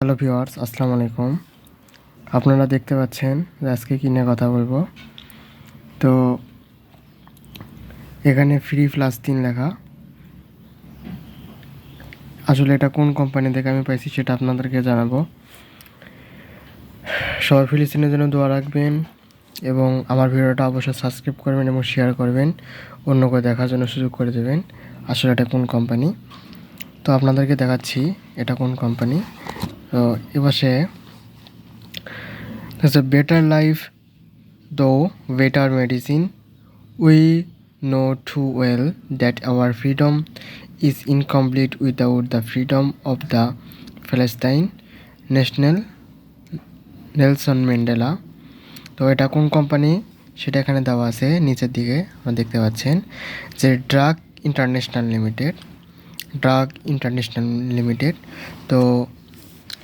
Hello viewers আসসালামু আলাইকুম। আপনারা দেখতে পাচ্ছেন আজকে কী নিয়ে কথা বলব? তো এখানে ফ্রি প্লাস তিন লেখা। আসলে এটা কোন কোম্পানি থেকে আমি পাইছি সেটা আপনাদেরকে জানাব। সবাই ফিলিস্তিনের জন্য দোয়া রাখবেন এবং আমার ভিডিওটা অবশ্যই সাবস্ক্রাইব করবেন এবং শেয়ার করবেন অন্যকে দেখার জন্য সুযোগ করে দেবেন। আসলে এটা কোন কোম্পানি তো আপনাদেরকে দেখাচ্ছি এটা কোন কোম্পানি তো এপাশে a better life though better medicine we know too well that our freedom is incomplete without the freedom of the Palestine national Nelson Mandela তো এটা কোন কোম্পানি সেটা এখানে দেওয়া আছে নিচের দিকে আপনারা দেখতে পাচ্ছেন যে drug international limited drug international limited তো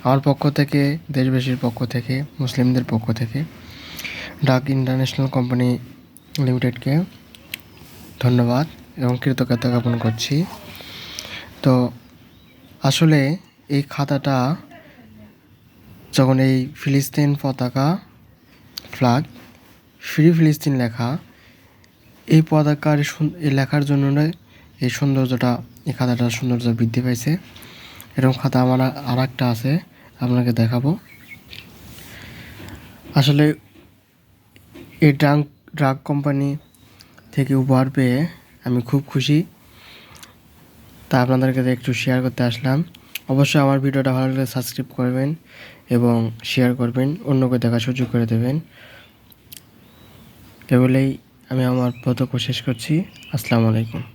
আমার পক্ষ থেকে, দেশবাসীর পক্ষ থেকে, মুসলিমদের পক্ষ থেকে, ডাক ইন্টারন্যাশনাল কোম্পানি লিমিটেডকে ধন্যবাদ এবং কৃতজ্ঞতা জ্ঞাপন করছি। তো, আসলে এই খাতাটা যখন এই ফিলিস্তিন পতাকা ফ্ল্যাগ ফ্রি ফিলিস্তিন লেখা, এই পতাকার এই লেখার জন্য এই সৌন্দর্যটা, এই খাতাটার সৌন্দর্য বৃদ্ধি পাইছে। এরকম খাতা আমার আর একটা আছে। আপনাকে দেখাবো। আসলে এই ড্রাগ ড্রাগ কোম্পানি থেকে উপহার পেয়ে আমি খুব খুশি। তা আপনাদেরকে একটু শেয়ার করতে আসলাম। অবশ্যই আমার ভিডিওটা ভালো লাগলে সাবস্ক্রাইব করবেন এবং শেয়ার করবেন, অন্যকে দেখার সুযোগ করে দেবেন। এগুলোই আমি আমার বক্তব্য শেষ করছি। আসসালামু আলাইকুম।